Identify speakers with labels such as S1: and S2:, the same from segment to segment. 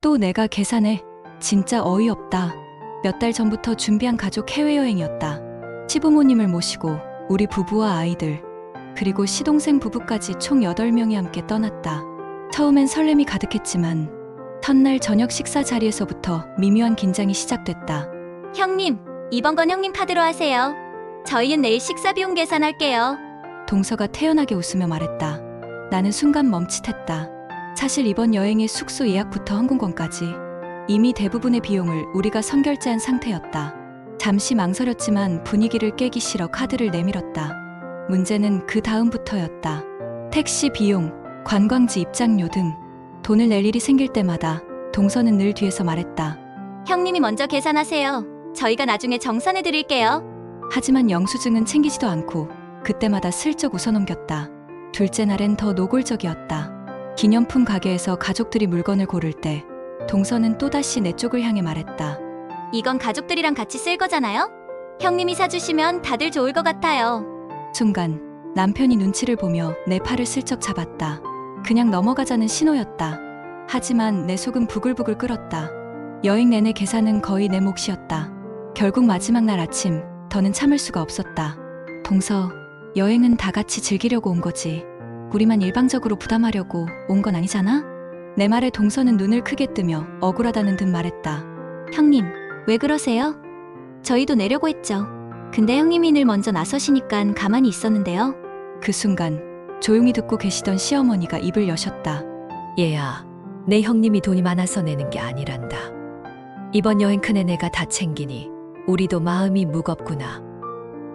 S1: 또 내가 계산해. 진짜 어이없다. 몇 달 전부터 준비한 가족 해외여행이었다. 시부모님을 모시고 우리 부부와 아이들, 그리고 시동생 부부까지 총 8명이 함께 떠났다. 처음엔 설렘이 가득했지만 첫날 저녁 식사 자리에서부터 미묘한 긴장이 시작됐다.
S2: 형님, 이번 건 형님 카드로 하세요. 저희는 내일 식사 비용 계산할게요.
S1: 동서가 태연하게 웃으며 말했다. 나는 순간 멈칫했다. 사실 이번 여행의 숙소 예약부터 항공권까지 이미 대부분의 비용을 우리가 선결제한 상태였다. 잠시 망설였지만 분위기를 깨기 싫어 카드를 내밀었다. 문제는 그 다음부터였다. 택시 비용, 관광지 입장료 등 돈을 낼 일이 생길 때마다 동서는 늘 뒤에서 말했다.
S2: 형님이 먼저 계산하세요. 저희가 나중에 정산해 드릴게요.
S1: 하지만 영수증은 챙기지도 않고 그때마다 슬쩍 웃어넘겼다. 둘째 날엔 더 노골적이었다. 기념품 가게에서 가족들이 물건을 고를 때 동서는 또다시 내 쪽을 향해 말했다.
S2: 이건 가족들이랑 같이 쓸 거잖아요? 형님이 사주시면 다들 좋을 것 같아요.
S1: 순간 남편이 눈치를 보며 내 팔을 슬쩍 잡았다. 그냥 넘어가자는 신호였다. 하지만 내 속은 부글부글 끓었다. 여행 내내 계산은 거의 내 몫이었다. 결국 마지막 날 아침 더는 참을 수가 없었다. 동서, 여행은 다 같이 즐기려고 온 거지. 우리만 일방적으로 부담하려고 온 건 아니잖아? 내 말에 동서는 눈을 크게 뜨며 억울하다는 듯 말했다.
S2: 형님, 왜 그러세요? 저희도 내려고 했죠. 근데 형님이 늘 먼저 나서시니깐 가만히 있었는데요.
S1: 그 순간 조용히 듣고 계시던 시어머니가 입을 여셨다.
S3: 얘야, 내 형님이 돈이 많아서 내는 게 아니란다. 이번 여행 큰애 내가 다 챙기니 우리도 마음이 무겁구나.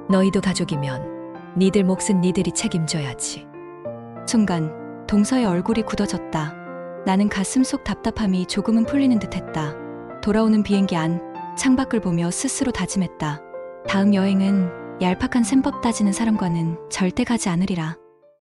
S3: 너희도 가족이면 니들 몫은 니들이 책임져야지.
S1: 순간 동서의 얼굴이 굳어졌다. 나는 가슴 속 답답함이 조금은 풀리는 듯했다. 돌아오는 비행기 안 창밖을 보며 스스로 다짐했다. 다음 여행은 얄팍한 셈법 따지는 사람과는 절대 가지 않으리라.